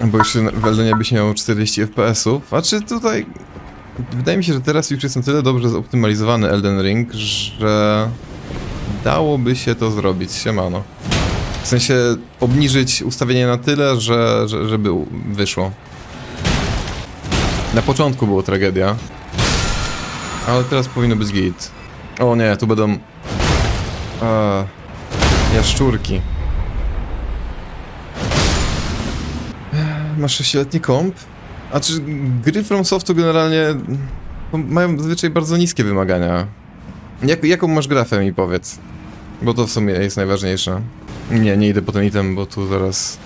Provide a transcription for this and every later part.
Bo już w Eldonie byś miał 40 FPS-ów. A czy tutaj... Wydaje mi się, że teraz już jest na tyle dobrze zoptymalizowany Elden Ring, że dałoby się to zrobić, siemano. W sensie obniżyć ustawienie na tyle, że, że, żeby wyszło. Na początku było tragedia. Ale teraz powinno być git. O nie, tu będą... A, jaszczurki. Masz 6-letni komp? A czy gry From Softu generalnie mają zazwyczaj bardzo niskie wymagania? Jak, jaką masz grafę mi powiedz? Bo to w sumie jest najważniejsze. Nie, nie idę po ten item, bo tu zaraz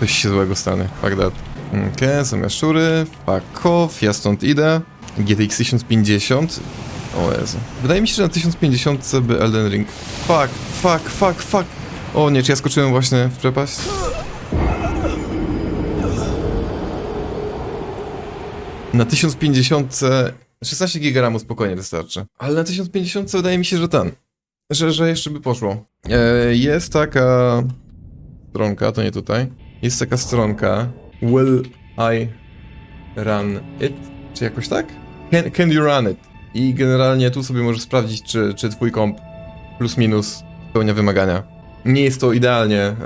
coś się złego stanie. Fuck that. Okej, okay, są jaszczury. Fuck off, ja stąd idę. GTX 1050. O Jezu. Wydaje mi się, że na 1050 by Elden Ring. Fuck, fuck, fuck, fuck. O nie, czy ja skoczyłem właśnie w przepaść? Na 1050 16 GB spokojnie wystarczy. Ale na 1050 wydaje mi się, że ten. Że, że jeszcze by poszło. E, jest taka stronka, to nie tutaj. Jest taka stronka. Will I run it? Czy jakoś tak? Can, can you run it? I generalnie tu sobie możesz sprawdzić, czy, czy twój komp plus minus spełnia wymagania. Nie jest to idealnie e,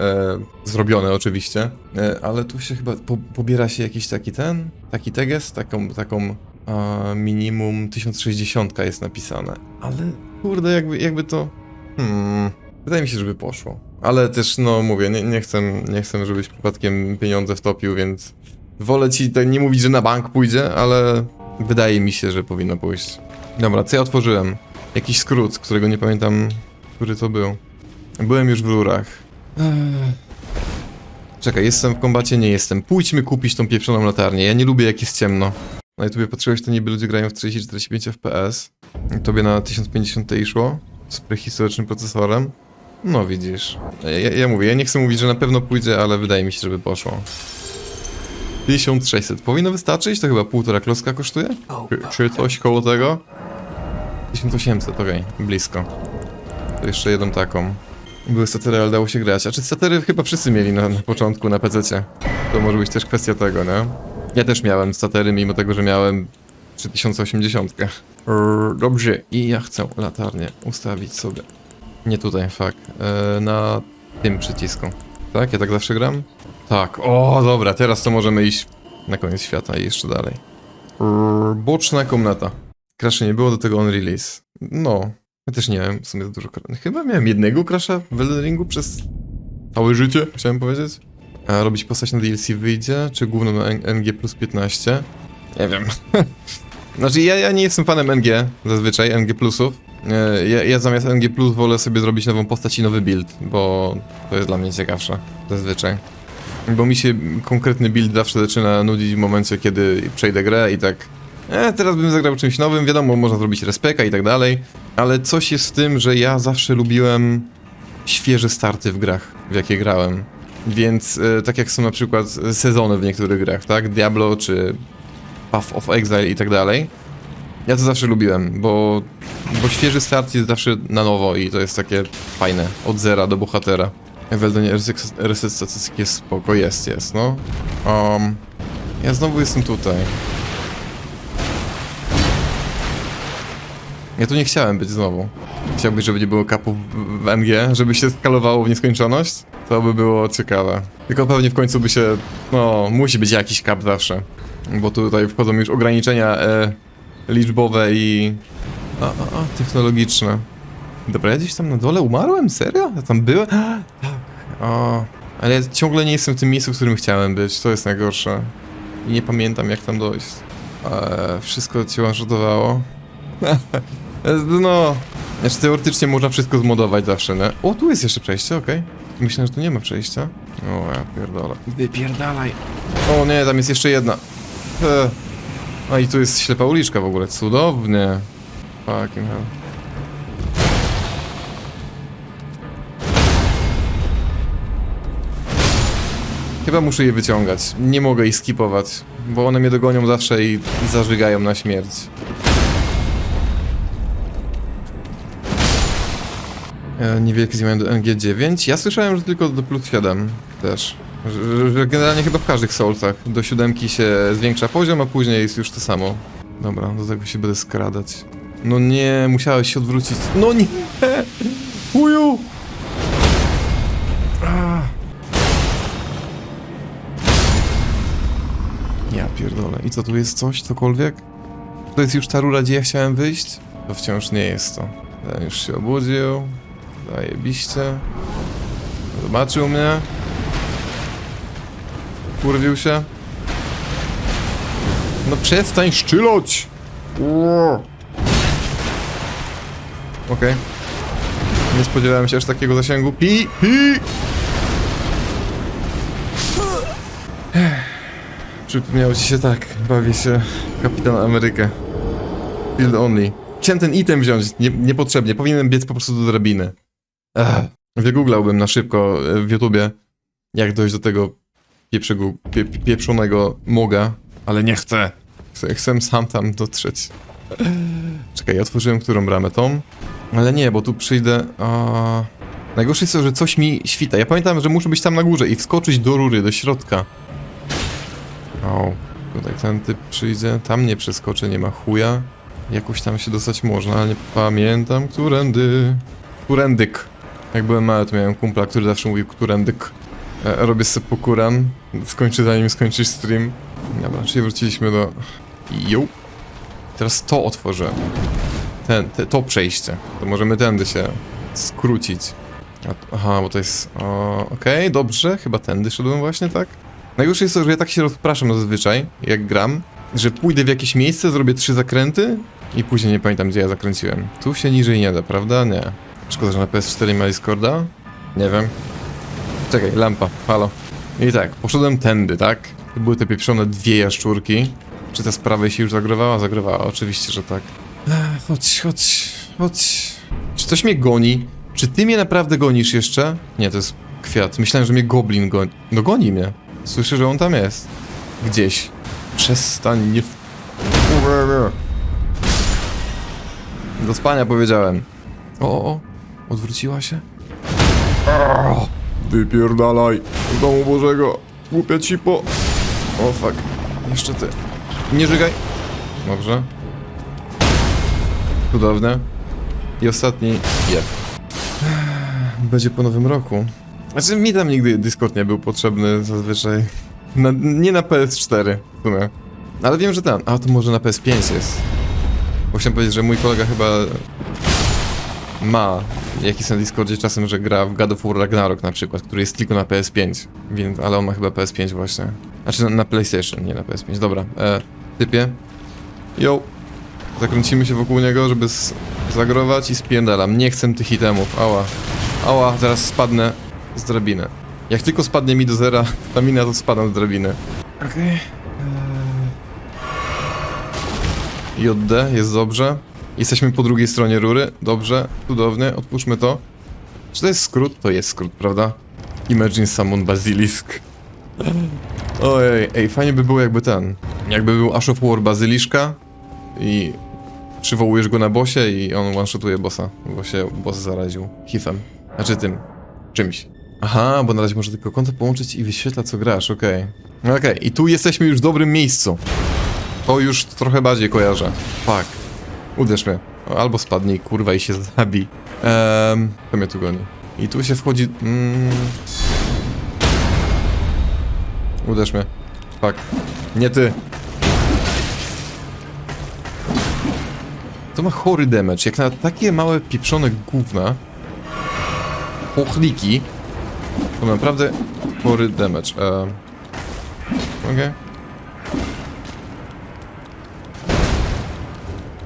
zrobione oczywiście, e, ale tu się chyba po, pobiera się jakiś taki ten, taki teges, taką, taką a, minimum 1060 jest napisane. Ale kurde, jakby, jakby to... Hmm, wydaje mi się, żeby poszło. Ale też, no mówię, nie, nie, chcę, nie chcę, żebyś przypadkiem pieniądze wtopił, więc wolę ci tak nie mówić, że na bank pójdzie, ale wydaje mi się, że powinno pójść. Dobra, co ja otworzyłem? Jakiś skrót, którego nie pamiętam, który to był. Byłem już w rurach. Czekaj, jestem w kombacie? Nie jestem. Pójdźmy kupić tą pieprzoną latarnię. Ja nie lubię jak jest ciemno. Na YouTubie patrzyłeś, to niby ludzie grają w 30-45 FPS. Tobie na 1050 Ti szło? Z prehistorycznym procesorem? No widzisz. Ja, ja, ja mówię, ja nie chcę mówić, że na pewno pójdzie, ale wydaje mi się, żeby poszło. 1600. Powinno wystarczyć? To chyba półtora klocka kosztuje? Czy, czy coś koło tego? 1800, okej, blisko. To jeszcze jedną taką. Były statery, ale dało się grać. A czy statery chyba wszyscy mieli na, na początku na PC? To może być też kwestia tego, nie? Ja też miałem statery, mimo tego, że miałem 3080. Eee, Dobrze, i ja chcę latarnię ustawić sobie. Nie tutaj, fuck. Eee, na tym przycisku. Tak? Ja tak zawsze gram? Tak. O, dobra, teraz to możemy iść na koniec świata i jeszcze dalej. Boczna komnata. Crasha nie było, do tego on release. No, ja też nie wiem, w sumie dużo Chyba miałem jednego crasha w Elden Ringu przez całe życie, chciałem powiedzieć. A robić postać na DLC wyjdzie, czy główną na NG plus 15? Nie wiem. znaczy, ja, ja nie jestem fanem NG zazwyczaj, NG plusów. E, Ja, ja zamiast NG plus wolę sobie zrobić nową postać i nowy build, bo to jest dla mnie ciekawsze zazwyczaj. Bo mi się konkretny build zawsze zaczyna nudzić w momencie, kiedy przejdę grę i tak E, teraz bym zagrał czymś nowym, wiadomo, można zrobić respeka i tak dalej, ale coś jest w tym, że ja zawsze lubiłem świeże starty w grach, w jakie grałem. Więc e, tak jak są na przykład sezony w niektórych grach, tak? Diablo czy Path of Exile i tak dalej. Ja to zawsze lubiłem, bo, bo świeży start jest zawsze na nowo i to jest takie fajne, od zera do bohatera. W Eldonie reset statystyki jest spoko, jest, jest, no. Um, ja znowu jestem tutaj. Ja tu nie chciałem być znowu. Chciałbyś, żeby nie było kapów w- NG, żeby się skalowało w nieskończoność? To by było ciekawe. Tylko pewnie w końcu by się... No, musi być jakiś kap zawsze. Bo tutaj wchodzą już ograniczenia e, liczbowe i... A, a, a, technologiczne. Dobra, ja gdzieś tam na dole umarłem? Serio? Ja tam byłem? Tak. O, ale ja ciągle nie jestem w tym miejscu, w którym chciałem być. To jest najgorsze. I nie pamiętam, jak tam dojść. Eee, wszystko cię one-shotowało. No, znaczy teoretycznie można wszystko zmodować zawsze, nie? O, tu jest jeszcze przejście, okej. Myślałem, że tu nie ma przejścia. O, ja pierdolę. Wypierdalaj. O nie, tam jest jeszcze jedna. E. A i tu jest ślepa uliczka w ogóle, cudownie. Fucking hell. Chyba muszę je wyciągać. Nie mogę ich skipować, bo one mnie dogonią zawsze i zażygają na śmierć. Niewielkie zmiany do NG9. Ja słyszałem, że tylko do plus 7 też. Że, że- generalnie chyba w każdych Soulsach do siódemki się zwiększa poziom, a później jest już to samo. Dobra, do tego się będę skradać. No nie, musiałeś się odwrócić. No nie! Uju! Ja pierdolę. I co, tu jest coś, cokolwiek? To jest już ta rura, gdzie ja chciałem wyjść? To wciąż nie jest to. Ten już się obudził. Zajebiście. Zobaczył mnie. Kurwił się. No przestań szczyloć! Okej. Nie spodziewałem się aż takiego zasięgu. Pi! Pi! Przypomniało ci się tak, bawię się Kapitan Amerykę. Field only. Chciałem ten item wziąć, nie, niepotrzebnie, powinienem biec po prostu do drabiny. Ech. Wygooglałbym na szybko e, w YouTubie, jak dojść do tego pieprzego, pie, pieprzonego moga, ale nie chcę. Chcę, chcę sam tam dotrzeć. Czekaj, ja otworzyłem którą bramę? Tą? Ale nie, bo tu przyjdę... A... Najgorsze jest to, że coś mi świta. Ja pamiętam, że muszę być tam na górze i wskoczyć do rury, do środka. O, tutaj ten typ przyjdzie, tam nie przeskoczę, nie ma chuja. Jakoś tam się dostać można, ale nie pamiętam, którędy. Którędyk. Jak byłem mały, to miałem kumpla, który zawsze mówił którędyk. E, robię sobie pokuran, skończy zanim skończysz stream. Dobra, czyli wróciliśmy do... Jo. Teraz to otworzę. Ten, te, to przejście. To możemy tędy się skrócić. Aha, bo to jest... Okej, dobrze, chyba tędy szedłem właśnie, tak? Najgorsze jest to, że ja tak się rozpraszam zazwyczaj, jak gram, że pójdę w jakieś miejsce, zrobię trzy zakręty i później nie pamiętam, gdzie ja zakręciłem. Tu się niżej nie da, prawda? Nie. Szkoda, że na PS4 ma Discorda? Nie wiem. Czekaj, lampa, halo. I tak, poszedłem tędy, tak? To były te pieprzone dwie jaszczurki. Czy ta z prawej się już zagrywała? Zagrywała, oczywiście, że tak. Ech, chodź, chodź, chodź. Czy coś mnie goni? Czy ty mnie naprawdę gonisz jeszcze? Nie, to jest kwiat. Myślałem, że mnie goblin goni. No goni mnie. Słyszę, że on tam jest. Gdzieś. Przestań, nie... w- Do spania powiedziałem. O, o, o. Odwróciła się? Arr, Wypierdalaj. Z domu Bożego. Głupia cipo. O, fuck. Jeszcze ty. Nie żygaj. Dobrze. Cudowne. I ostatni. Jeb. Będzie po nowym roku. Znaczy mi tam nigdy Discord nie był potrzebny zazwyczaj. Na, nie na PS4 w sumie. Ale wiem, że ten. A to może na PS5 jest. Bo chciałem powiedzieć, że mój kolega chyba ma jakiś na Discordzie czasem, że gra w God of War Ragnarok na przykład, który jest tylko na PS5. Więc, ale on ma chyba PS5 właśnie. Znaczy na, na PlayStation, nie na PS5. Dobra, e, typie. Yo. Zakręcimy się wokół niego, żeby zagrować i spierdalam. Nie chcę tych itemów. Ała. Ała, zaraz spadnę z drabiny. Jak tylko spadnie mi do zera stamina, to spadam z drabiny. Okej. Eee... JD, jest dobrze. Jesteśmy po drugiej stronie rury. Dobrze, cudownie, otwórzmy to. Czy to jest skrót? To jest skrót, prawda? Imagine Summon Basilisk. Ojej, ej, fajnie by było jakby ten. Jakby był Ash of War Bazyliszka i przywołujesz go na bosie i on one-shotuje bossa, bo się boss zaraził hifem. Znaczy tym, czymś. Aha, bo na razie może tylko konto połączyć i wyświetla co grasz, okej. No Okej, i tu jesteśmy już w dobrym miejscu. To już trochę bardziej kojarzę. Fuck. Uderz mnie. Albo spadnij, kurwa, i się zabij. Ehm, to mnie tu goni. I tu się wchodzi... Mm... Uderz mnie. Fuck. Nie ty. To ma chory damage. Jak na takie małe pieprzone gówna... Pochliki... To naprawdę chory damage. Ehm... Okej.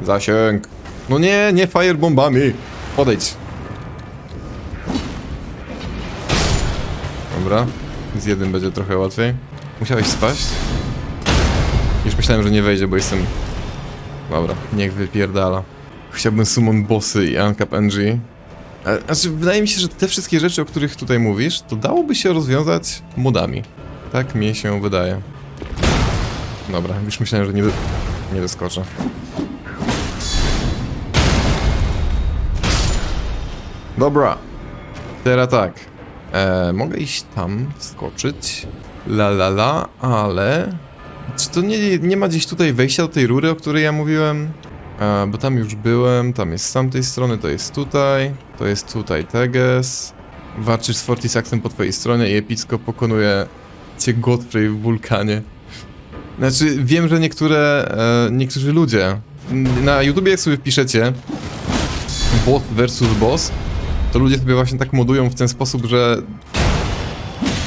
Zasięg. No nie, nie firebombami. Podejdź. Dobra. Z jednym będzie trochę łatwiej. Musiałeś spaść? Już myślałem, że nie wejdzie, bo jestem... Dobra, niech wypierdala. Chciałbym summon bossy i uncap NG. A- Znaczy, wydaje mi się, że te wszystkie rzeczy, o których tutaj mówisz, to dałoby się rozwiązać modami. Tak mi się wydaje. Dobra, już myślałem, że nie, nie doskoczę. Dobra. Teraz tak. E, mogę iść tam, skoczyć. La la la, ale... Czy to nie, nie ma gdzieś tutaj wejścia do tej rury, o której ja mówiłem? E, bo tam już byłem, tam jest z tamtej strony, to jest tutaj, to jest tutaj Teges. Walczysz z Fortisaxem po twojej stronie i epicko pokonuje cię Godfrey w wulkanie. Znaczy, wiem, że niektóre, e, niektórzy ludzie na YouTubie jak sobie wpiszecie boss versus boss, to ludzie sobie właśnie tak modują w ten sposób, że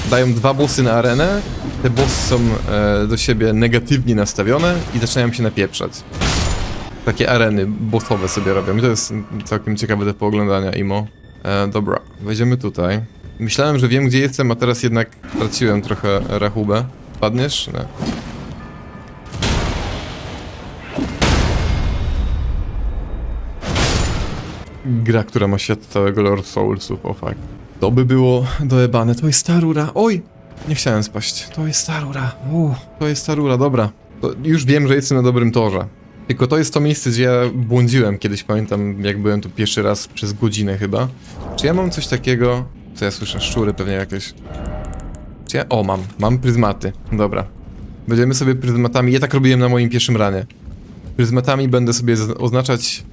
dają dwa bossy na arenę, te bossy są e, do siebie negatywnie nastawione i zaczynają się napieprzać. Takie areny bossowe sobie robią i to jest całkiem ciekawe do pooglądania, Imo. E, dobra, wejdziemy tutaj. Myślałem, że wiem gdzie jestem, a teraz jednak traciłem trochę rachubę. Padniesz? Nie. Gra, która ma świat całego Lord Soulsów, o fuck. To by było dojebane, to jest ta rura, oj! Nie chciałem spaść, to jest ta rura, Uuu, to jest ta rura, dobra. To już wiem, że jestem na dobrym torze. Tylko to jest to miejsce, gdzie ja błądziłem kiedyś, pamiętam jak byłem tu pierwszy raz przez godzinę chyba. Czy ja mam coś takiego... Co ja słyszę? Szczury pewnie jakieś. Czy ja... O, mam. Mam pryzmaty. Dobra. Będziemy sobie pryzmatami... Ja tak robiłem na moim pierwszym ranie. Pryzmatami będę sobie oznaczać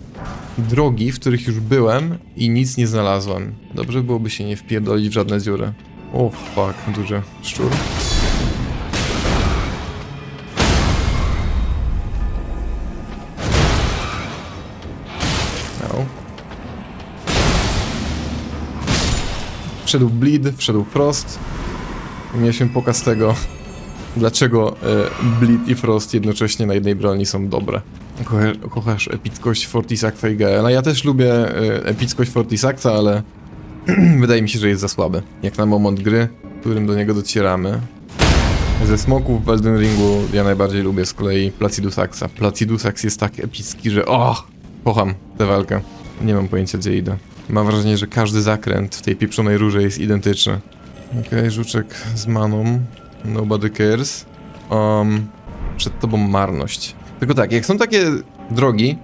drogi, w których już byłem i nic nie znalazłem. Dobrze byłoby się nie wpierdolić w żadne dziury. O fuck, duży szczur. Wszedł bleed, wszedł frost. Mieliśmy pokaz tego, dlaczego e, bleed i frost jednocześnie na jednej broni są dobre. Kocha- Kochasz epickość Fortisaxa i Gaela. Ja też lubię e, epickość Fortisaxa, ale wydaje mi się, że jest za słaby. Jak na moment gry, w którym do niego docieramy. Ze smoków w Elden Ringu ja najbardziej lubię z kolei Placidusaxa. Placidusax jest tak epicki, że och, kocham tę walkę. Nie mam pojęcia gdzie idę. Mam wrażenie, że każdy zakręt w tej pieprzonej rurze jest identyczny. Okej, żuczek z maną. Nobody cares. Um, przed tobą marność. Tylko tak, jak są takie drogi,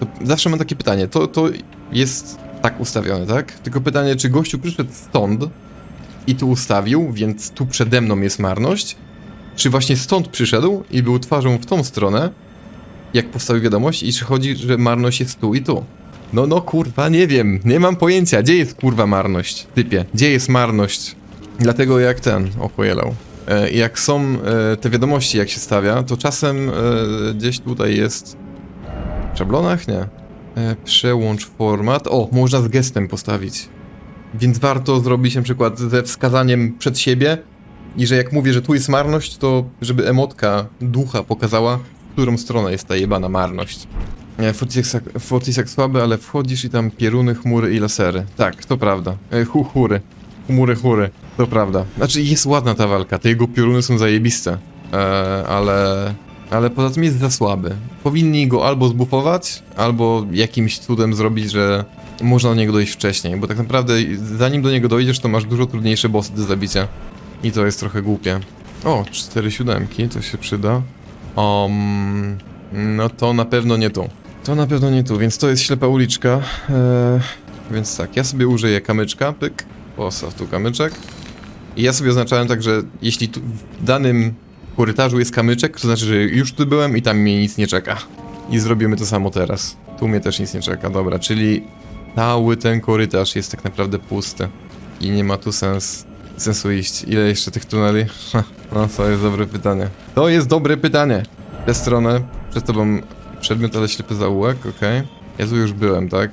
to zawsze mam takie pytanie. To, to jest tak ustawione, tak? Tylko pytanie, czy gościu przyszedł stąd i tu ustawił, więc tu przede mną jest marność? Czy właśnie stąd przyszedł i był twarzą w tą stronę, jak postawił wiadomość, i czy chodzi, że marność jest tu i tu? No, no, kurwa, nie wiem, nie mam pojęcia, gdzie jest kurwa marność, typie, gdzie jest marność? Dlatego jak ten opowiadał. E, jak są e, te wiadomości, jak się stawia, to czasem e, gdzieś tutaj jest. W szablonach? Nie. Przełącz format. O, można z gestem postawić. Więc warto zrobić na przykład ze wskazaniem przed siebie i że jak mówię, że tu jest marność, to żeby emotka ducha pokazała, w którą stronę jest ta jebana marność. Fortisax, Fortisax słaby, ale wchodzisz i tam pieruny, chmury i lasery. Tak, to prawda. E, hu, chury. Chmury, chmury. To prawda. Znaczy, jest ładna ta walka, te jego pioruny są zajebiste. E, ale... Ale poza tym jest za słaby. Powinni go albo zbufować, albo jakimś cudem zrobić, że można do niego dojść wcześniej, bo tak naprawdę zanim do niego dojdziesz, to masz dużo trudniejsze bossy do zabicia. I to jest trochę głupie. O, cztery siódemki, to się przyda. Um, no to na pewno nie tu. To na pewno nie tu, więc to jest ślepa uliczka. Eee, więc tak, ja sobie użyję kamyczka, pyk, postaw tu kamyczek. I ja sobie oznaczałem tak, że jeśli tu w danym korytarzu jest kamyczek, to znaczy, że już tu byłem i tam mnie nic nie czeka. I zrobimy to samo teraz. Tu mnie też nic nie czeka, dobra, czyli cały ten korytarz jest tak naprawdę pusty. I nie ma tu sens, sensu iść. Ile jeszcze tych tuneli? No, to jest dobre pytanie. To jest dobre pytanie. Tę stronę, przed tobą przedmiot, ale ślepy zaułek, okej. Ja tu już byłem, tak?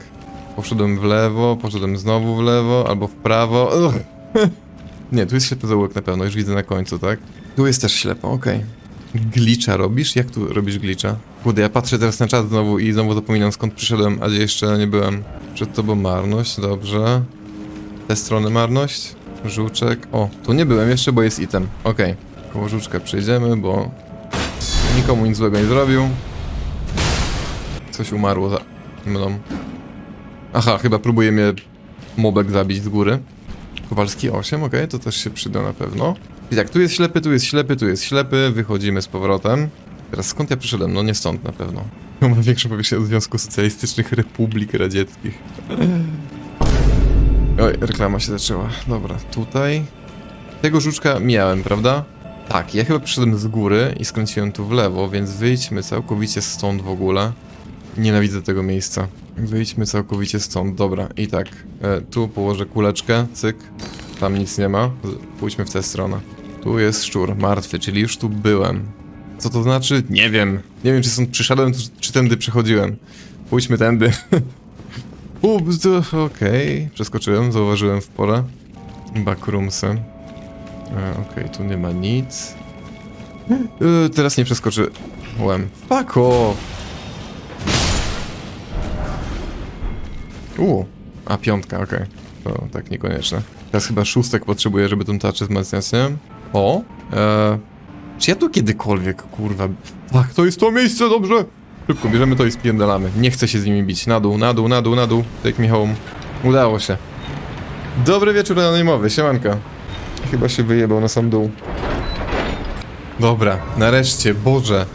Poszedłem w lewo, poszedłem znowu w lewo, albo w prawo. Ugh. Nie, tu jest ślepy zaułek na pewno, już widzę na końcu, tak? Tu jest też ślepo, okej. Glitcha robisz? Jak tu robisz glitcha? Kurde, ja patrzę teraz na czat znowu i znowu zapominam skąd przyszedłem, a gdzie jeszcze nie byłem. Przed tobą marność, dobrze. Te strony marność. Żuczek. O, tu nie byłem jeszcze, bo jest item. Okej. Koło żuczka przejdziemy, bo nikomu nic złego nie zrobił. Coś umarło za mną. Aha, chyba próbuje mnie mobek zabić z góry. Kowalski 8, okej, to też się przyda na pewno. I tak, tu jest ślepy, tu jest ślepy, tu jest ślepy, wychodzimy z powrotem. Teraz skąd ja przyszedłem? No nie stąd na pewno. Mam większą powierzchnię od Związku Socjalistycznych Republik Radzieckich. Oj, reklama się zaczęła. Dobra, tutaj. Tego żuczka miałem, prawda? Tak, ja chyba przyszedłem z góry i skręciłem tu w lewo, więc wyjdźmy całkowicie stąd w ogóle. Nienawidzę tego miejsca. Wyjdźmy całkowicie stąd, dobra. I tak, e, tu położę kuleczkę, cyk. Tam nic nie ma. Pójdźmy w tę stronę. Tu jest szczur, martwy, czyli już tu byłem. Co to znaczy? Nie wiem. Nie wiem, czy stąd przyszedłem, czy, czy tędy przechodziłem. Pójdźmy tędy. U, to- okej. Przeskoczyłem, zauważyłem w porę. Backroomsy. E, Okej, tu nie ma nic. E, teraz nie przeskoczyłem. Fuck off! U, a piątka, okej. To tak niekoniecznie. Teraz chyba szóstek potrzebuję, żeby tą tarczę wzmacniać, nie? O! E, czy ja tu kiedykolwiek, kurwa... Tak, to jest to miejsce, dobrze! Szybko, bierzemy to i spierdalamy. Nie chcę się z nimi bić. Na dół, na dół, na dół, na dół. Me home. Udało się. Dobry wieczór anonimowy, siemanka. Chyba się wyjebał na sam dół. Dobra, nareszcie, Boże.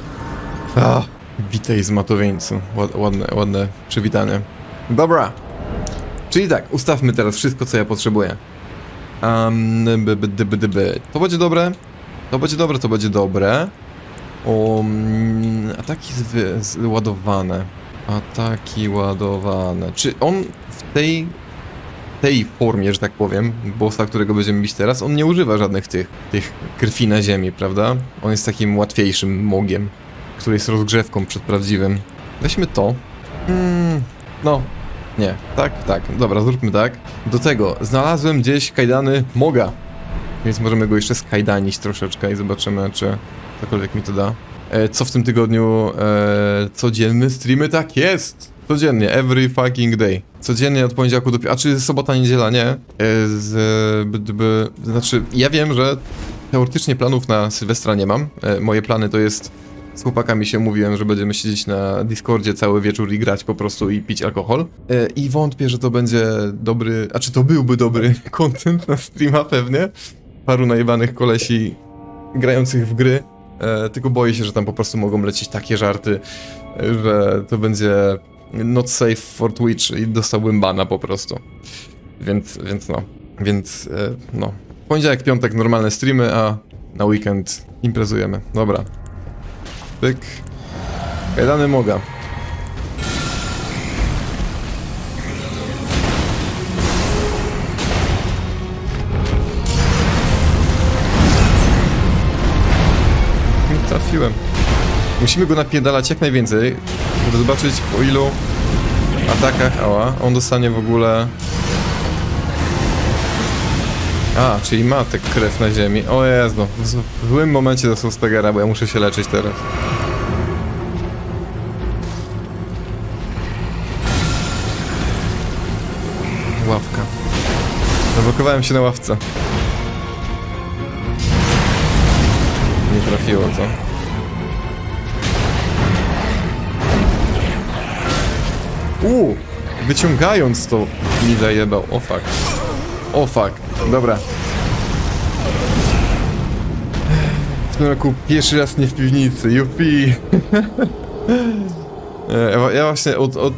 Ah, witaj z matowieńcu. Ład, ładne, ładne przywitanie. Dobra. Czyli tak, ustawmy teraz wszystko, co ja potrzebuję. Um, by, by, by, by, by. To będzie dobre. To będzie dobre, to będzie dobre. Um, ataki ładowane. Ataki ładowane. Czy on w tej tej formie, że tak powiem, bossa, którego będziemy bić teraz, on nie używa żadnych tych, tych krwi na ziemi, prawda? On jest takim łatwiejszym mogiem, który jest rozgrzewką przed prawdziwym. Weźmy to. Hmm, no, nie, tak, tak, dobra, zróbmy tak. Do tego, znalazłem gdzieś kajdany moga, więc możemy go jeszcze skajdanić troszeczkę i zobaczymy, czy cokolwiek mi to da. E, co w tym tygodniu? E, codzienny streamy? Tak jest! Codziennie, every fucking day. Codziennie od poniedziałku do... A czy sobota, niedziela? Nie. E, z, b, b, b, znaczy, ja wiem, że teoretycznie planów na Sylwestra nie mam. E, moje plany to jest... Z chłopakami się mówiłem, że będziemy siedzieć na Discordzie cały wieczór i grać po prostu i pić alkohol. E, I wątpię, że to będzie dobry... A czy to byłby dobry content na streama pewnie? Paru najebanych kolesi grających w gry. E, tylko boję się, że tam po prostu mogą lecieć takie żarty, że to będzie not safe for Twitch i dostałbym bana po prostu. Więc, więc no. Więc e, no. Poniedziałek, piątek normalne streamy, a na weekend imprezujemy. Dobra. Pyk. Kajdany moga. Trafiłem. Musimy go napierdalać jak najwięcej, żeby zobaczyć po ilu atakach, ała, on dostanie w ogóle... A, czyli ma tę krew na ziemi. O Jezu, w z- w złym momencie dostał Stagera, bo ja muszę się leczyć teraz. Ławka. Zablokowałem się na ławce. Nie trafiło, co? Uuu, wyciągając to mi zajebał. O fuck. O fuck. Dobra. W tym roku pierwszy raz nie w piwnicy. Jupi. E, Ja właśnie od, od...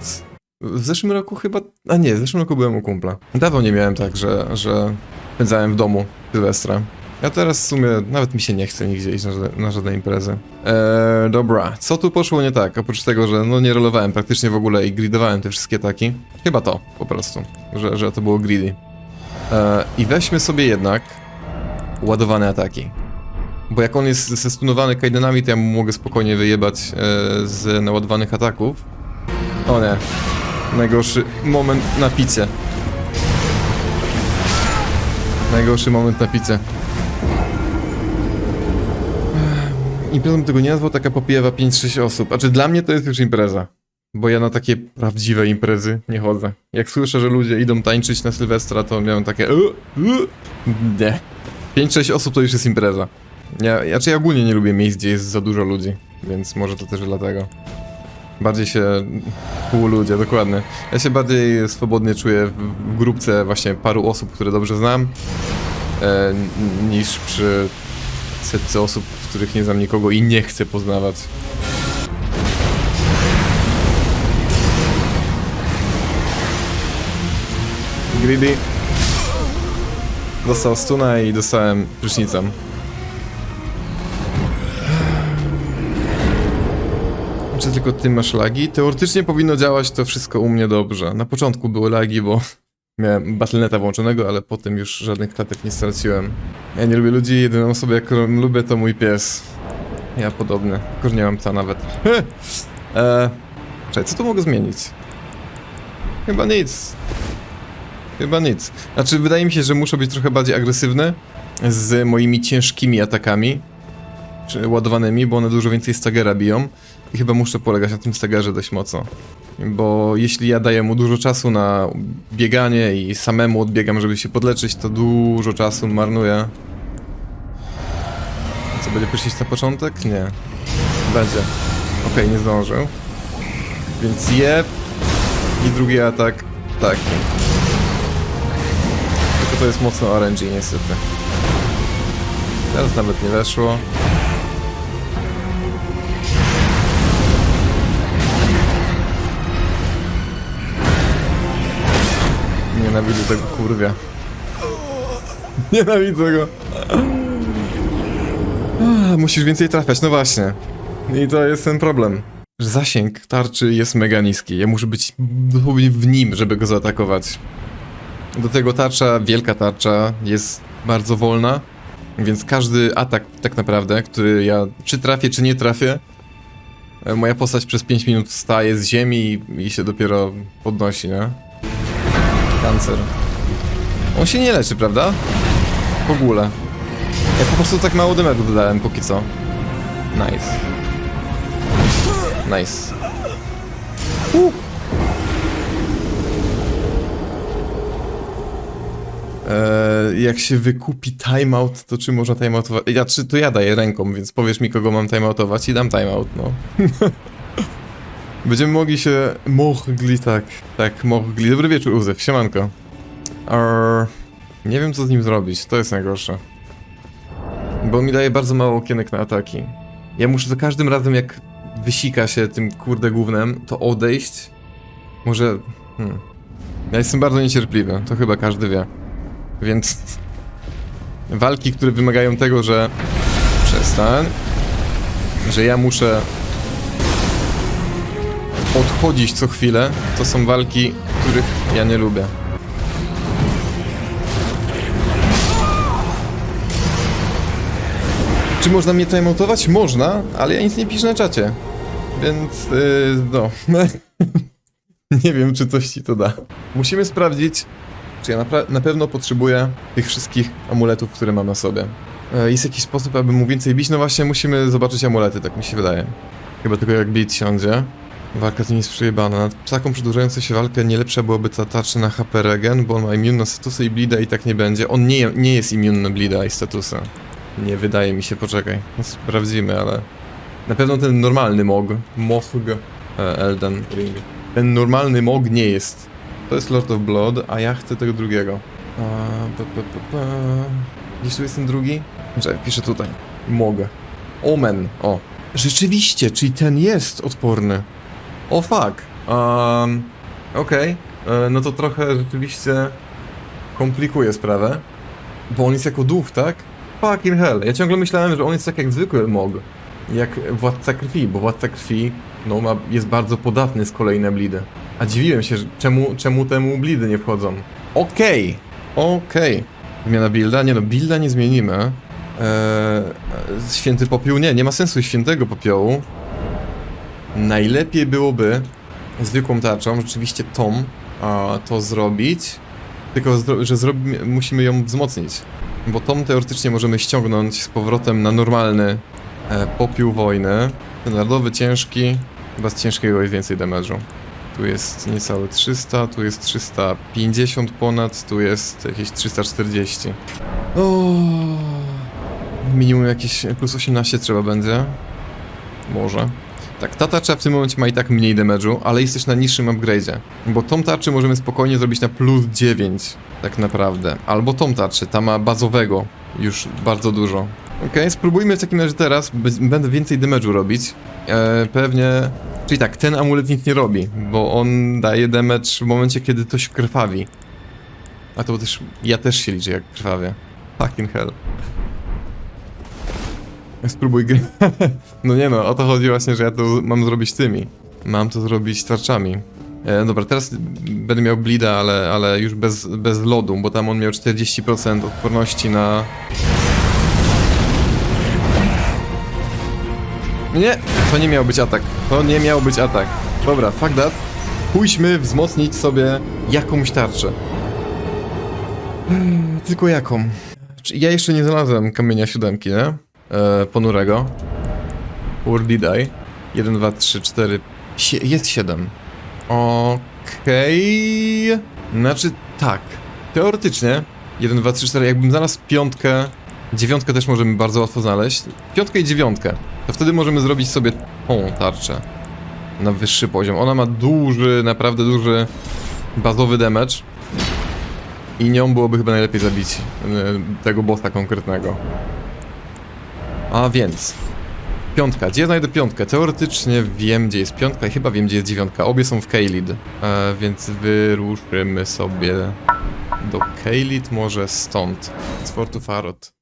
W zeszłym roku chyba... A nie, w zeszłym roku byłem u kumpla. Dawno nie miałem tak, że, że spędzałem w domu Sylwestra. Ja teraz w sumie nawet mi się nie chce nigdzie iść na, żadne, na żadne imprezy. Eee, dobra, co tu poszło nie tak? Oprócz tego, że no nie rolowałem praktycznie w ogóle i gridowałem te wszystkie ataki. Chyba to, po prostu, że, że to było greedy. Eee, I weźmy sobie jednak ładowane ataki. Bo jak on jest zestunowany kajdanami, to ja mu mogę spokojnie wyjebać e, z naładowanych ataków. O nie. Najgorszy moment na picie. Najgorszy moment na picie. Imprezą tego nie nazwał, taka popiewa 5-6 osób. A czy dla mnie to jest już impreza? Bo ja na takie prawdziwe imprezy nie chodzę. Jak słyszę, że ludzie idą tańczyć na Sylwestra, to miałem takie... "E, e". Nie. 5-6 osób to już jest impreza. Ja, ja, czy ja ogólnie nie lubię miejsc, gdzie jest za dużo ludzi, więc może to też dlatego. Bardziej się... Pół ludzie, dokładnie. Ja się bardziej swobodnie czuję w, grupce właśnie paru osób, które dobrze znam, e, niż przy setce osób, w których nie znam nikogo i nie chcę poznawać. Greedy. Dostał stuna i dostałem prysznicem. Czy tylko ty masz lagi? Teoretycznie powinno działać to wszystko u mnie dobrze. Na początku były lagi, bo miałem Battle.neta włączonego, ale potem już żadnych klatek nie straciłem. Ja nie lubię ludzi, jedyną osobę, jaką lubię to mój pies. Ja podobny. Tylko, nie mam psa nawet. eee, czekaj, co tu mogę zmienić? Chyba nic. Chyba nic. Znaczy, wydaje mi się, że muszę być trochę bardziej agresywny z moimi ciężkimi atakami, czy ładowanymi, bo one dużo więcej stagera biją. I chyba muszę polegać na tym stagerze dość mocno. Bo jeśli ja daję mu dużo czasu na bieganie i samemu odbiegam, żeby się podleczyć, to dużo czasu marnuję. Co, będzie prysznic na początek? Nie. Będzie. Okej, nie zdążył. Więc je i drugi atak taki. To jest mocno RNG niestety. Teraz nawet nie weszło. Nienawidzę tego kurwia. Nienawidzę go. Musisz więcej trafiać, no właśnie. I to jest ten problem. Zasięg tarczy jest mega niski. Ja muszę być w nim, żeby go zaatakować. Do tego tarcza, wielka tarcza, jest bardzo wolna. Więc każdy atak, tak naprawdę, który ja czy trafię, czy nie trafię, e, moja postać przez 5 minut staje z ziemi i, się dopiero podnosi, nie? Kancer. On się nie leczy, prawda? W ogóle. Ja po prostu tak mało damage'u dodałem póki co. Nice. Nice. Uh. Eee, jak się wykupi timeout, to czy można timeoutować? Ja, czy to ja daję ręką, więc powiesz mi, kogo mam timeoutować i dam timeout, no. Będziemy mogli się... Mogli, tak. Tak, mogli. Dobry wieczór, Uzef. Siemanko. Arr, nie wiem, co z nim zrobić. To jest najgorsze. Bo mi daje bardzo mało okienek na ataki. Ja muszę za każdym razem, jak wysika się tym kurde głównym, to odejść. Może... Hmm. Ja jestem bardzo niecierpliwy. To chyba każdy wie. Więc... Walki, które wymagają tego, że... Przestań. Że ja muszę odchodzić co chwilę, to są walki, których ja nie lubię. Czy można mnie timeoutować? Można, ale ja nic nie piszę na czacie. Więc, yy, no. nie wiem, czy coś ci to da. Musimy sprawdzić, czy ja napra- na pewno potrzebuję tych wszystkich amuletów, które mam na sobie. E, Jest jakiś sposób, aby mu więcej bić? No właśnie, musimy zobaczyć amulety, tak mi się wydaje. Chyba tylko jak bit siądzie. Walka to nie jest przejebana. Nad taką przedłużającą się walkę nie lepsza byłaby ta tarcza na HP regen, bo on ma immun na statusy i bleeda i tak nie będzie. On nie, nie jest immun na bleeda i statusa. Nie wydaje mi się, poczekaj. No, sprawdzimy, ale... Na pewno ten normalny mog, Mohg, e, Elden Ring. Ten normalny mog nie jest. To jest Lord of Blood, a ja chcę tego drugiego. Gdzieś tu jest ten drugi? Czekaj, piszę tutaj. Mog. Omen, o. Rzeczywiście, czyli ten jest odporny. O fuck. Um, Okej. E, No to trochę rzeczywiście komplikuje sprawę. Bo on jest jako duch, tak? Fucking hell. Ja ciągle myślałem, że on jest tak jak zwykły mog. Jak Władca Krwi, bo Władca Krwi no, ma, jest bardzo podatny z kolei na blidy. A dziwiłem się, że czemu, czemu temu blidy nie wchodzą. Okej. Okej. Zmiana builda? Nie no, builda nie zmienimy. Eee, święty popiół? Nie, nie ma sensu świętego popiołu. Najlepiej byłoby zwykłą tarczą, rzeczywiście tą, a, to zrobić. Tylko, zro- że zrobi, musimy ją wzmocnić. Bo tą teoretycznie możemy ściągnąć z powrotem na normalny e, popiół wojny. Standardowy, ciężki. Chyba z ciężkiego jest więcej damage'u. Tu jest niecałe 300, tu jest 350 ponad, tu jest jakieś 340. O, minimum jakieś plus 18 trzeba będzie. Może. Tak, ta tarcza w tym momencie ma i tak mniej damage'u, ale jest też na niższym upgrade'zie. Bo tą tarczę możemy spokojnie zrobić na plus 9, tak naprawdę. Albo tą tarczę, ta ma bazowego już bardzo dużo. Okej, spróbujmy w takim razie teraz, będę więcej damage'u robić. E, pewnie... Czyli tak, ten amulet nic nie robi, bo on daje damage w momencie, kiedy coś krwawi. A to też, ja też się liczę jak krwawie. Fucking hell. Spróbuj gry. No nie no, o to chodzi właśnie, że ja to mam zrobić tymi. Mam to zrobić tarczami. E, dobra, teraz będę miał blida, ale, ale już bez, bez lodu, bo tam on miał 40% odporności na... Nie, to nie miał być atak. To nie miał być atak. Dobra, fuck that. Pójdźmy wzmocnić sobie jakąś tarczę. Tylko jaką? Ja jeszcze nie znalazłem kamienia siódemki, nie? E, ponurego. Where did I? 1, 2, 3, 4. Sie jest 7. Okej. Znaczy tak. Teoretycznie 1, 2, 3, 4. Jakbym znalazł piątkę, dziewiątkę też możemy bardzo łatwo znaleźć. Piątkę i dziewiątkę. To wtedy możemy zrobić sobie tą tarczę na wyższy poziom. Ona ma duży, naprawdę duży bazowy damage. I nią byłoby chyba najlepiej zabić e, tego bossa konkretnego. A więc. Piątka. Gdzie znajdę piątkę? Teoretycznie wiem, gdzie jest piątka i chyba wiem, gdzie jest dziewiątka. Obie są w Kaelid. E, więc wyruszymy sobie do Kaelid, może stąd. Z Fortu Farot.